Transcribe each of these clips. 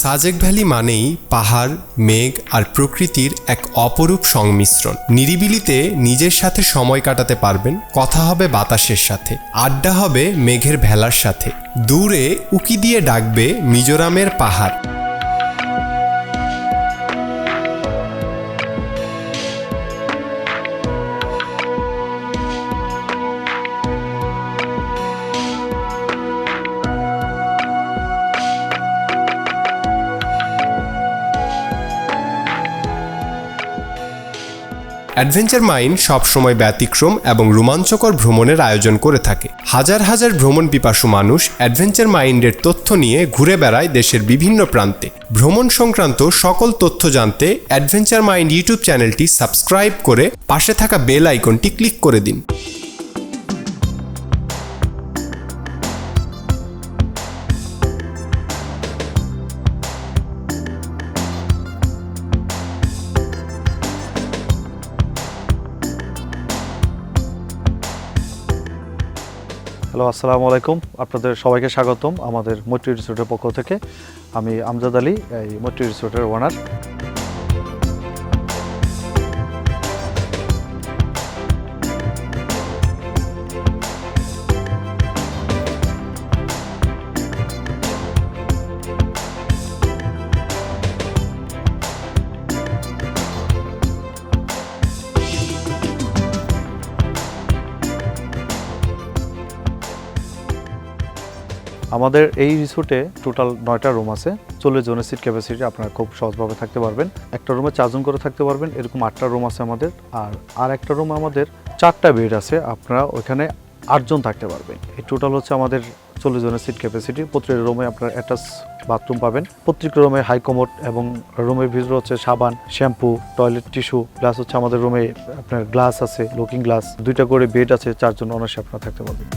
Sajek valley মানেই পাহাড়, মেঘ আর প্রকৃতির এক অপরূপ সংমিশ্রণ। নিরিবিলিতে নিজের সাথে সময় কাটাতে পারবেন, কথা হবে বাতাসের সাথে, আড্ডা হবে মেঘের ভেলার সাথে। দূরে উকি দিয়ে ডাকবে মিজোরামের পাহাড়। অ্যাডভেঞ্চার মাইন্ড সবসময় ব্যতিক্রম এবং রোমাঞ্চকর ভ্রমণের আয়োজন করে থাকে। হাজার হাজার ভ্রমণ পিপাসু মানুষ অ্যাডভেঞ্চার মাইন্ডের তথ্য নিয়ে ঘুরে বেড়ায় দেশের বিভিন্ন প্রান্তে। ভ্রমণ সংক্রান্ত সকল তথ্য জানতে অ্যাডভেঞ্চার মাইন্ড ইউটিউব চ্যানেলটি সাবস্ক্রাইব করে পাশে থাকা বেল আইকনটি ক্লিক করে দিন। হ্যালো, আসসালামু আলাইকুম। আপনাদের সবাইকে স্বাগতম আমাদের মৈত্রী রিসোর্টের পক্ষ থেকে। আমি আমজাদ আলী, এই মৈত্রী রিসোর্টের ওনার। আমাদের এই রিসোর্টে টোটাল নয়টা রুম আছে। চল্লিশ জনের সিট ক্যাপাসিটি আপনারা খুব সহজভাবে থাকতে পারবেন। একটা রুমে চারজন করে থাকতে পারবেন, এরকম আটটা রুম আছে আমাদের। আর আর একটা রুম আমাদের চারটা বেড আছে, আপনারা ওইখানে আটজন থাকতে পারবেন। এই টোটাল হচ্ছে আমাদের চল্লিশ জনের সিট ক্যাপাসিটি প্রত্যেক রুমে আপনার অ্যাটাচ বাথরুম পাবেন। প্রত্যেক রুমে হাই কমোড এবং রুমের ভিতরে হচ্ছে সাবান শ্যাম্পু টয়লেট টিস্যু প্লাস হচ্ছে আমাদের রুমে আপনার গ্লাস আছে লুকিং গ্লাস দুইটা করে বেড আছে, চারজন অনার্সে আপনারা থাকতে পারবেন।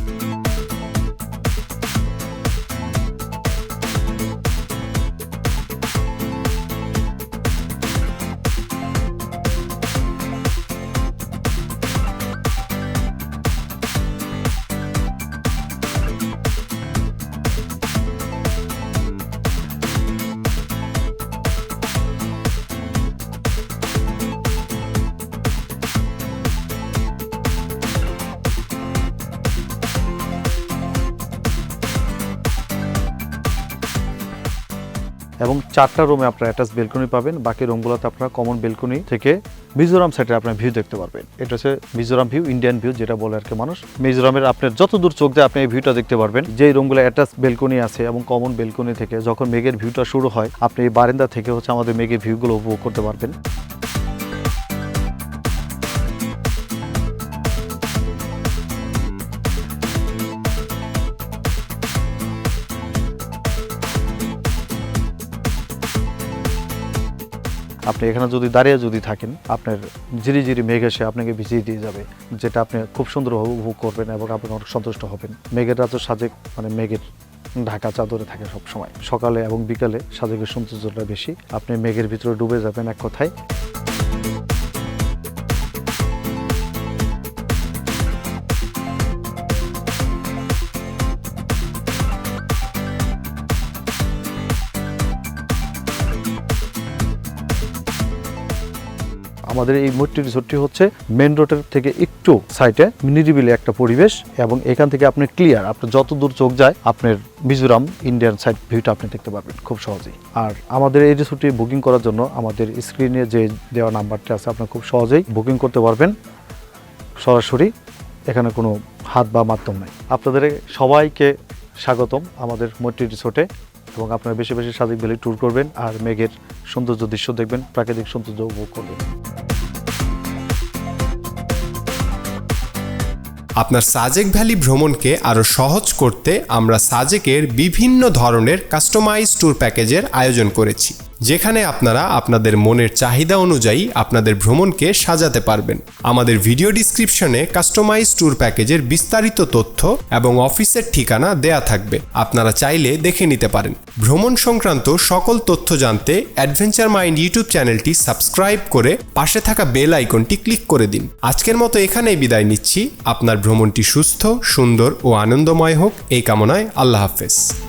এবং চারটা রুমে আপনারা অ্যাটাচ বেলকনি পাবেন। বাকি রুমগুলোতে আপনারা কমন বেলকনি থেকে মিজোরাম সাইডে আপনার ভিউ দেখতে পারবেন। এটা হচ্ছে মিজোরাম ভিউ ইন্ডিয়ান ভিউ যেটা বলে আর কি মানুষ। মিজোরামের আপনার যত দূর চোখ দিয়ে আপনি এই ভিউটা দেখতে পারবেন যে রুমগুলো অ্যাটাচ বেলকনি আছে এবং কমন বেলকনি থেকে যখন মেঘের ভিউটা শুরু হয়, আপনি এই বারান্দা থেকে হচ্ছে আমাদের মেঘের ভিউগুলো উপভোগ করতে পারবেন। আপনি এখানে যদি দাঁড়িয়ে যদি থাকেন, আপনার জিরি জিরি মেঘ এসে আপনাকে ভিজিয়ে দিয়ে যাবে, যেটা আপনি খুব সুন্দরভাবে উপভোগ করবেন এবং আপনি অনেক সন্তুষ্ট হবেন। মেঘের রাজ্য সাজেক মানে মেঘের ঢাকা চাদরে থাকে সব সময় সকালে এবং বিকালে সাজেকের সৌন্দর্যটা বেশি। আপনি মেঘের ভিতরে ডুবে যাবেন এক কথায়। আমাদের এই মৈত্রী রিসোর্টটি হচ্ছে মেন রোডের থেকে একটু সাইটে নিরিবিলি একটা পরিবেশ এবং এখান থেকে আপনি ক্লিয়ার আপনার যত দূর চোখ যায়, আপনার মিজোরাম ইন্ডিয়ান সাইড ভিউটা আপনি দেখতে পারবেন খুব সহজেই। আর আমাদের এই রিসোর্টটি বুকিং করার জন্য আমাদের স্ক্রিনে যে দেওয়া নাম্বারটা আছে আপনি খুব সহজেই বুকিং করতে পারবেন। সরাসরি এখানে কোনো হাত বা মাধ্যম নাই। আপনাদের সবাইকে স্বাগতম আমাদের মৈত্রী রিসোর্টে এবং আপনারা বেশি বেশি সাদিক ভ্যালি ট্যুর করবেন আর মেঘের সৌন্দর্য দৃশ্য দেখবেন, প্রাকৃতিক সৌন্দর্য উপভোগ করবেন। আপনার সাজেক ভ্যালি ভ্রমণকে আরও সহজ করতে আমরা সাজেকের বিভিন্ন ধরনের কাস্টমাইজ ট্যুর প্যাকেজের আয়োজন করেছি। যেখানে আপনারা আপনাদের মনের চাহিদা অনুযায়ী আপনাদের ভ্রমণকে সাজাতে পারবেন। আমাদের ভিডিও ডিসক্রিপশনে কাস্টমাইজ ট্যুর প্যাকেজের বিস্তারিত তথ্য এবং অফিসের ঠিকানা দেয়া থাকবে। আপনারা চাইলে দেখে নিতে পারেন। ভ্রমণ সংক্রান্ত সকল তথ্য জানতে অ্যাডভেঞ্চার মাইন্ড ইউটিউব চ্যানেলটি সাবস্ক্রাইব করে পাশে থাকা বেল আইকনটি ক্লিক করে দিন। আজকের মতো এখানেই বিদায় নিচ্ছি। আপনার ভ্রমণটি সুস্থ, সুন্দর ও আনন্দময় হোক। এই কামনায় আল্লাহ হাফেজ।